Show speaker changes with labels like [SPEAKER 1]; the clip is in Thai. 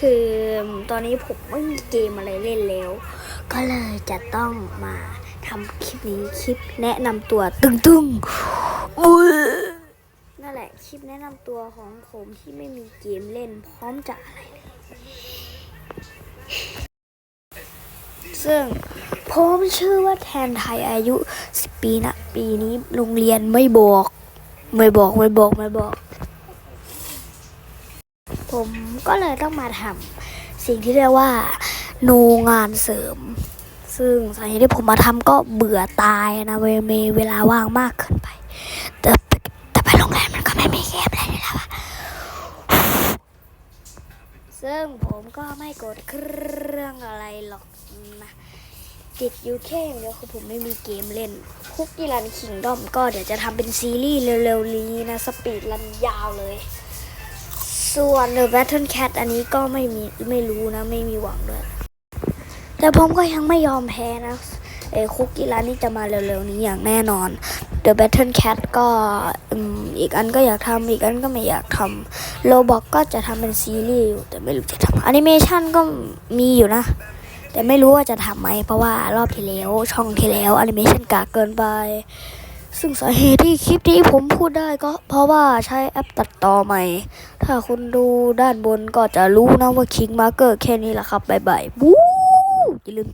[SPEAKER 1] คือตอนนี้ผมไม่มีเกมอะไรเล่นแล้ว ก็เลยจะต้องมาทำคลิปนี้คลิปแนะนำตัวตึงตึงๆอุ้ยนั่นแหละคลิปแนะนำตัวของผมที่ไม่มีเกมเล่นพร้อมจะอะไรเลยซึ่งผมชื่อว่าแทนไทยอายุ10ปีนะ ปีนี้โรงเรียนไม่บอก ไม่บอกไม่บอกไม่บอก ผมก็เลยต้องมาทำสิ่งที่เรียกว่าโนงานเสริม ซึ่งสาเหตุที่ผมมาทำก็เบื่อตายนะเวมีเวลาว่างมากเกินไป แต่แต่ไปโรงแรมมันก็ไม่มีเกมอะไรแล้วอะซึ่งผมก็ไม่กดเครื่องอะไรหรอกนะติดอยู่แค่อย่างเดียวคือผมไม่มีเกมเล่น คุกกี้รันคิงดอมก็เดี๋ยวจะทำเป็นซีรีส์เร็วๆนี้นะ สปีดรันยาวเลย ส่วน The Battle Cat อันนี้ก็ไม่มีไม่รู้นะ ไม่มีหวังด้วย แต่ผมก็ยังไม่ยอมแพ้นะเออคุกกี้ร้านนี้จะมาเร็วๆนี้อย่างแน่นอน The Battle Cat ก็อีกอันก็อยากทำอีกอันก็ไม่อยากทำโลบอกก็จะทำเป็นซีรีส์อยู่แต่ไม่รู้จะทำแอนิเมชันก็มีอยู่นะ แต่ไม่รู้ว่าจะทำไหมเพราะว่ารอบที่แล้วช่องที่แล้วแอนิเมชันกากเกินไป ซึ่งสาเหตุที่คลิปนี้ผมพูดได้ก็เพราะว่าใช้แอปตัดต่อใหม่ ถ้าคุณดูด้านบนก็จะรู้นะว่าคิงมาร์เกอร์แค่นี้แหละครับบ๊ายบายบู๊อย่าลืม